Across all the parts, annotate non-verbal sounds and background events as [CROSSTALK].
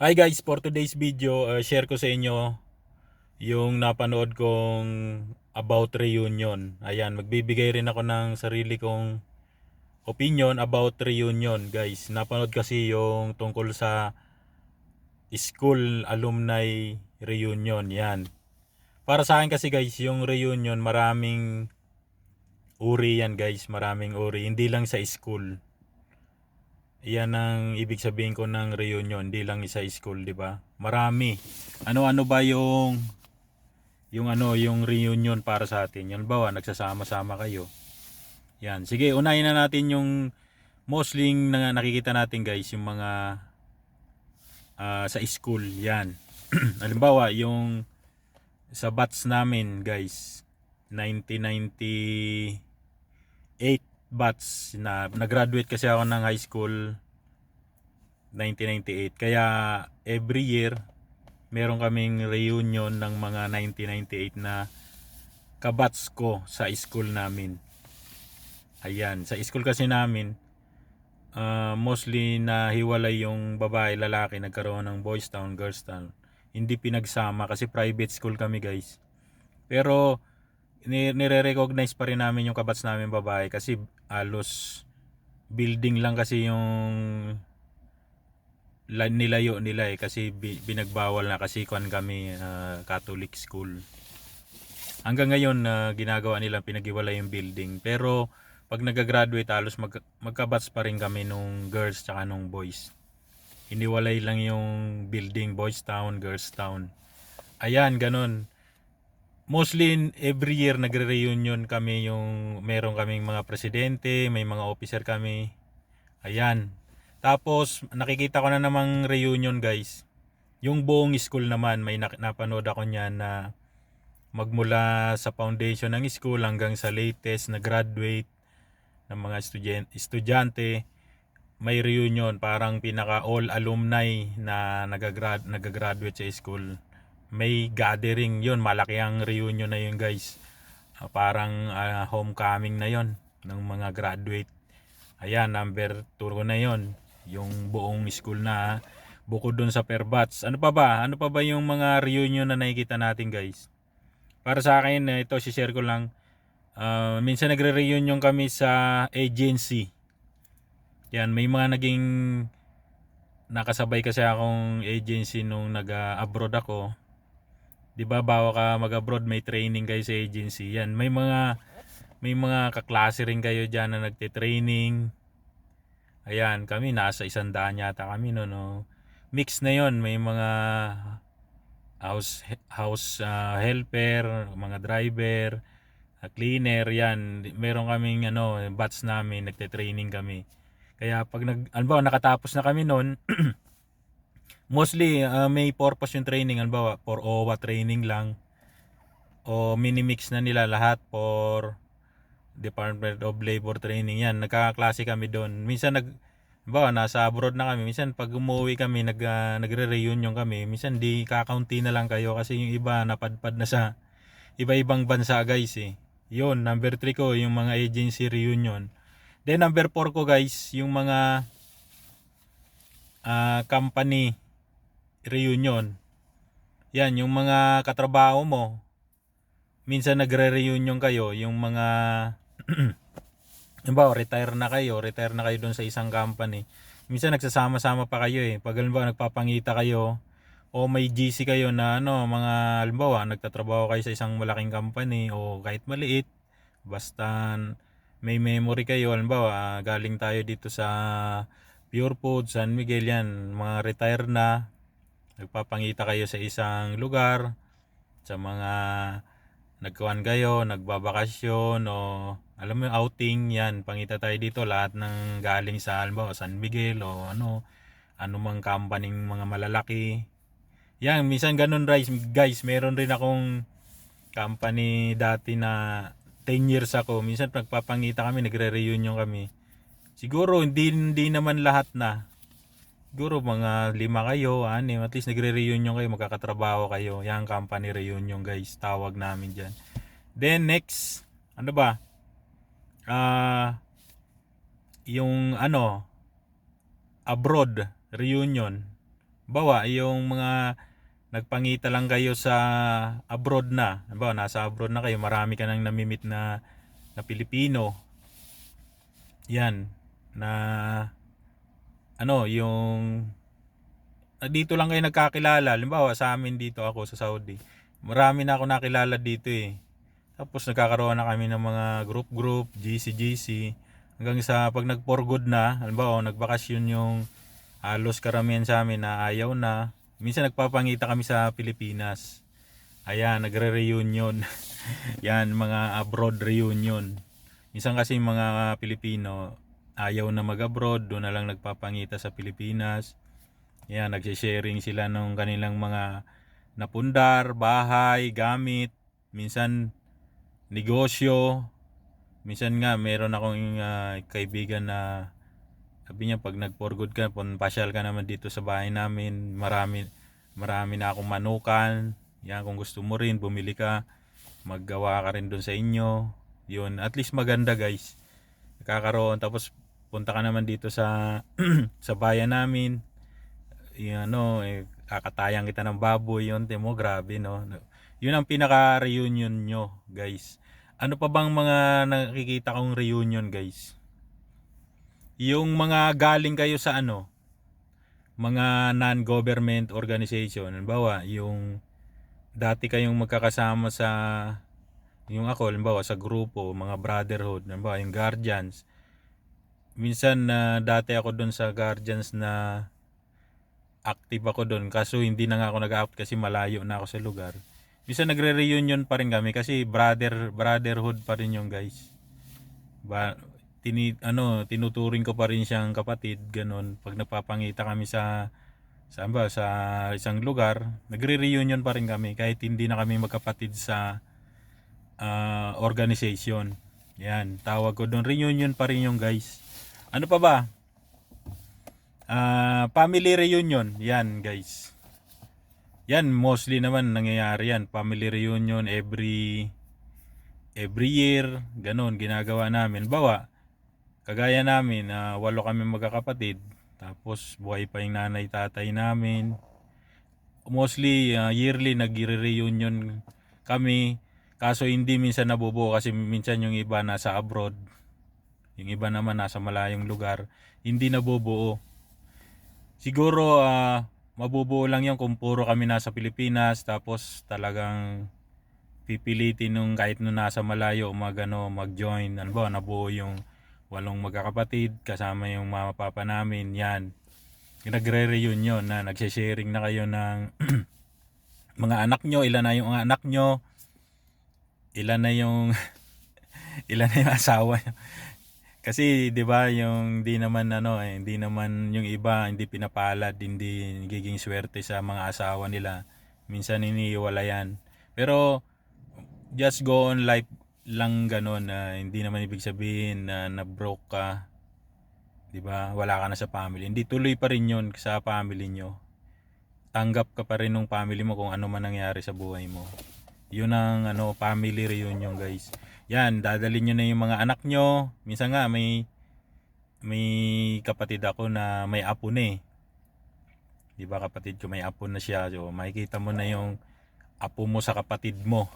Hi guys, for today's video, uh, share ko sa inyo yung napanood kong about reunion. Ayan, magbibigay rin ako ng sarili kong opinion about reunion guys. Napanood kasi yung tungkol sa school alumni reunion. Yan. Para sa akin kasi guys, yung reunion maraming uri yan guys. Maraming uri. Hindi lang sa school. Yan ang ibig sabihin ko ng reunion, hindi lang isa school, di ba? Marami. Ano-ano ba yung yung ano, yung reunion para sa atin? Yan ba, nagsasama-sama kayo? Yan. Sige, unahin na natin yung mostly na nakikita natin guys, yung mga ah, sa school, yan. [CLEARS THROAT] Halimbawa, yung sa batch namin guys, 1998 batch na nag-graduate kasi ako ng high school 1998 kaya every year meron kaming reunion ng mga 1998 na kabats ko sa school namin. Ayan sa school kasi namin ah, mostly na hiwalay yung babae lalaki nagkaroon ng boys town girls town. Hindi pinagsama kasi private school kami guys. Pero ni- nire-recognize pa rin namin yung kabats namin babae kasi alos building lang kasi yung la- nilayo nila eh kasi bi- binagbawal na kasi kuan kami ah, Catholic school. Hanggang ngayon na ginagawa nila pinaghiwalay yung building pero pag nagagraduate halos mag, magkabats pa rin kami nung girls tsaka nung boys. Iniwalay lang yung building boys town, girls town. Ayan, ganun mostly in- every year nagre-reunion kami yung meron kaming mga presidente, may mga officer kami. Ayan. Tapos nakikita ko na namang reunion guys. Yung buong school naman may napanood ako niyan na magmula sa foundation ng school hanggang sa latest na graduate ng mga estudyante, estudyante may reunion parang pinaka all alumni na nagagrad nagagraduate sa school may gathering yun. Malaki ang reunion na yun guys. Ah, parang ah, homecoming na yon ng mga graduate. Ayan number 2 ko na yon yung buong school na ah. bukod dun sa per batch ano pa ba? Ano pa ba yung mga reunion na nakikita natin guys? Para sa akin eh, ito si-share ko lang. Ah, minsan nagre-reunion kami sa agency. Yan may mga naging nakasabay kasi akong agency nung nag-abroad ako 'di ba bawa ka mag-abroad may training kayo sa agency. Yan may mga may mga kaklase rin kayo diyan na nagte-training. Ayan kami nasa isang daan yata kami no, no. mix na yon may mga house house ah, helper mga driver ah, cleaner yan. Meron kaming ano batch namin nagte-training kami. Kaya pag nag ano ba nakatapos na kami noon [CLEARS THROAT] mostly ah, may purpose yung training. Halimbawa for OWA training lang. O mini-mix na nila lahat for Department of Labor training. Yan nagkakaklase kami doon. Minsan nag halimbawa nasa abroad na kami. Minsan pag umuwi kami nag ah, nagre-reunion kami. Minsan di kakaunti na lang kayo kasi yung iba napadpad na sa iba-ibang bansa guys eh. Yun number 3 ko yung mga agency reunion. Then number 4 ko guys yung mga ah, company reunion. Yan, yung mga katrabaho mo. Minsan nagre-reunion kayo, yung mga [CLEARS THROAT] Halimbawa, retire na kayo, retire na kayo doon sa isang company. Minsan nagsasama-sama pa kayo eh. Pag halimbawa nagpapangita kayo o may GC kayo na ano, mga halimbawa nagtatrabaho kayo sa isang malaking company o kahit maliit, basta may memory kayo, halimbawa galing tayo dito sa Pure Food, San Miguel yan, mga retire na, nagpapangita kayo sa isang lugar sa mga nagkuhan kayo, nagbabakasyon o alam mo yung outing yan, pangita tayo dito lahat ng galing sa halimbawa San Miguel o ano, anumang company mga malalaki. Yan, minsan ganun guys, guys, meron rin akong company dati na 10 years ako. Minsan nagpapangita kami, nagre-reunion kami. Siguro hindi hindi naman lahat na. Siguro mga lima kayo, anim, at least nagre-reunion kayo, magkakatrabaho kayo. Yan company reunion guys, tawag namin dyan. Then next, ano ba? Ah, yung ano, abroad reunion. bawa yung mga nagpangita lang kayo sa abroad na. Bawa nasa abroad na kayo, marami ka nang namimit na na Pilipino. Yan na ano yung ah, dito lang kayo nagkakilala. Halimbawa sa amin dito ako sa Saudi. Marami na ako nakilala dito eh. Tapos nagkakaroon na kami ng mga group-group, GC-GC. Hanggang sa pag nag-for good na, halimbawa nagbakasyon yung halos karamihan sa amin na ayaw na. Minsan nagpapangita kami sa Pilipinas. Ayan, nagre-reunion. [LAUGHS] Yan, mga abroad reunion. Minsan kasi mga Pilipino ayaw na mag-abroad, doon na lang nagpapangita sa Pilipinas. Yan, nagsisharing sila ng kanilang mga napundar, bahay, gamit, minsan negosyo. Minsan nga, meron akong ah, kaibigan na sabi niya pag nag-for good ka, pasyal ka naman dito sa bahay namin, marami marami na akong manukan. Yan kung gusto mo rin bumili ka, maggawa ka rin doon sa inyo. Yun, at least maganda guys. Nakakaroon tapos punta ka naman dito sa [CLEARS THROAT] sa bayan namin. Yung ano, eh, kakatayang kita ng baboy yun, timo grabe no. Yun ang pinaka reunion nyo, guys. Ano pa bang mga nakikita kong reunion, guys? Yung mga galing kayo sa ano, mga non-government organization. Halimbawa, yung dati kayong magkakasama sa yung ako, halimbawa sa grupo, mga brotherhood, halimbawa yung guardians. Minsan na dati ako doon sa guardians na active ako doon kaso hindi na nga ako nag-out kasi malayo na ako sa lugar. Minsan nagre-reunion pa rin kami kasi brother brotherhood pa rin yung guys. Ba tini ano tinuturing ko pa rin siyang kapatid ganun. Pag nagpapangita kami sa saan ba sa isang lugar nagre-reunion pa rin kami kahit hindi na kami magkapatid sa ah, organization. Yan tawag ko doon reunion pa rin yung guys ano pa ba? Ah, family reunion. Yan guys. Yan mostly naman nangyayari yan. Family reunion every every year. Ganun ginagawa namin. Bawa kagaya namin na walo kami magkakapatid. Tapos buhay pa yung nanay tatay namin. Mostly ah, yearly nagre-reunion kami. Kaso hindi minsan nabubuo kasi minsan yung iba nasa abroad yung iba naman nasa malayong lugar hindi nabubuo. Siguro ah, mabubuo lang yan kung puro kami nasa Pilipinas tapos talagang pipilitin nung kahit nung nasa malayo mag ano mag-join. Ano ba nabuo yung walong magkakapatid kasama yung mama papa namin yan. Nagre-reunion na nagse-sharing na kayo ng [CLEARS THROAT] mga anak nyo ilan na yung anak nyo ilan na yung [LAUGHS] ilan na yung asawa nyo kasi 'di ba yung di naman ano eh, hindi naman yung iba hindi pinapalad, hindi nagiging swerte sa mga asawa nila. Minsan iniiwalayan. Pero just go on life lang ganun na hindi naman ibig sabihin na na-broke ka. 'Di ba? Wala ka na sa family. Hindi tuloy pa rin 'yon sa family nyo. Tanggap ka pa rin ng family mo kung ano man nangyari sa buhay mo. 'Yun ang ano family reunion, guys. Yan, dadalhin nyo na yung mga anak nyo. Minsan nga may may kapatid ako na may apo na eh. Di ba kapatid ko may apo na siya. So, makikita mo na yung apo mo sa kapatid mo.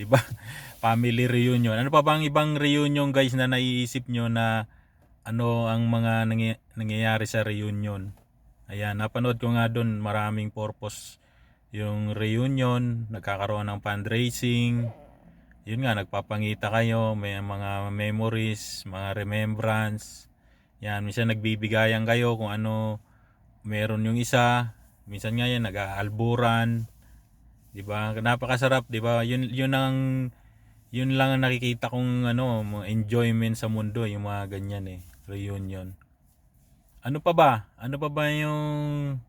Di ba? [LAUGHS] Family reunion. Ano pa bang ibang reunion guys na naiisip nyo na ano ang mga nangy- nangyayari sa reunion? Ayan, napanood ko nga doon maraming purpose yung reunion, nagkakaroon ng fundraising, yun nga nagpapangita kayo may mga memories mga remembrance. Yan minsan nagbibigayan kayo kung ano meron yung isa. Minsan nga yan nag-aalburan. Di ba napakasarap di ba yun yun ang yun lang ang nakikita kong ano enjoyment sa mundo yung mga ganyan eh. Reunion. Ano pa ba? Ano pa ba yung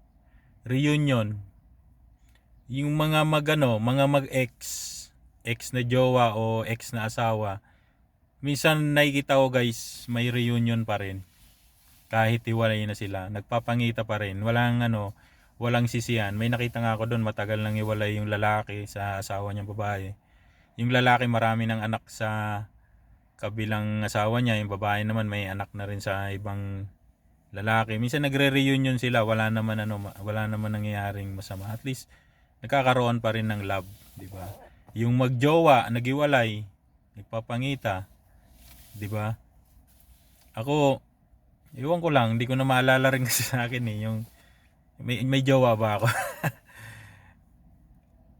reunion? Yung mga magano mga mag-ex ex na jowa o ex na asawa, minsan nakikita ko guys, may reunion pa rin. Kahit hiwalay na sila, nagpapangita pa rin. Walang ano, walang sisiyan. May nakita nga ako doon, matagal nang hiwalay yung lalaki sa asawa niyang babae. Yung lalaki marami ng anak sa kabilang asawa niya, yung babae naman may anak na rin sa ibang lalaki. Minsan nagre-reunion sila, wala naman ano, wala naman nangyayaring masama. At least nagkakaroon pa rin ng love, di ba? Yung magjowa, nagiwalay, nagpapangita, di ba? Ako, iwan ko lang, hindi ko na maalala rin [LAUGHS] kasi sa akin eh, yung may, may jowa ba ako? [LAUGHS]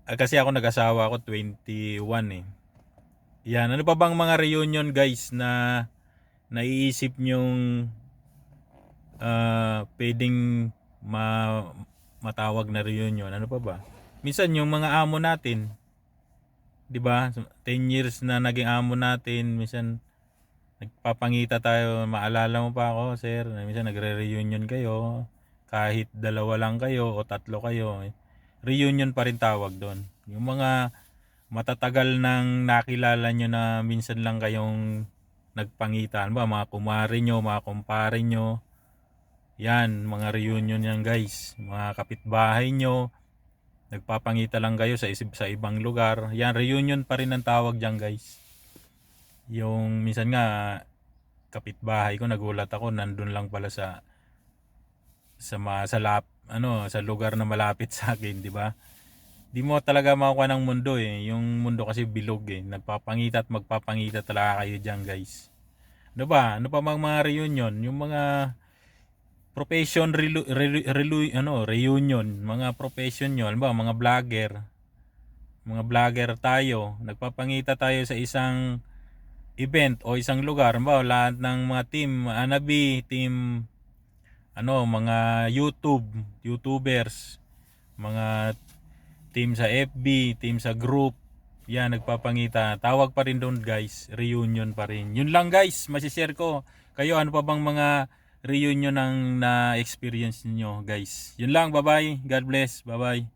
Ah, kasi ako nag-asawa ako 21 eh. Yan, ano pa bang mga reunion guys na naiisip nyong ah, pwedeng ma matawag na reunion? Ano pa ba? Minsan yung mga amo natin, 'di ba? 10 years na naging amo natin, minsan nagpapangita tayo, maalala mo pa ako, sir, na minsan nagre-reunion kayo, kahit dalawa lang kayo o tatlo kayo, eh, reunion pa rin tawag doon. Yung mga matatagal nang nakilala nyo na minsan lang kayong nagpangitan ba, mga kumare nyo, mga kumpare nyo, yan, mga reunion yan guys, mga kapitbahay nyo, nagpapangita lang kayo sa, isip, sa ibang lugar, yan, reunion pa rin ang tawag dyan guys. Yung minsan nga, kapitbahay ko, nagulat ako, nandun lang pala sa sa ma, sa lap, ano, sa lugar na malapit sa akin, di ba? Di mo talaga makuha ng mundo eh. Yung mundo kasi bilog eh. Nagpapangita at magpapangita talaga kayo diyan, guys. Ano ba? Ano pa mga, mga reunion? Yung mga profession relu, relu, ano, reunion, mga profession nyo, ba, mga vlogger. Mga vlogger tayo, nagpapangita tayo sa isang event o isang lugar, ba, lahat ng mga team, Anabi, team ano, mga YouTube, YouTubers, mga team sa FB, team sa group, yan, nagpapangita. Tawag pa rin doon guys, reunion pa rin. Yun lang guys, masishare ko. Kayo, ano pa bang mga reunion ang na-experience niyo guys? Yun lang, bye-bye. God bless, bye-bye.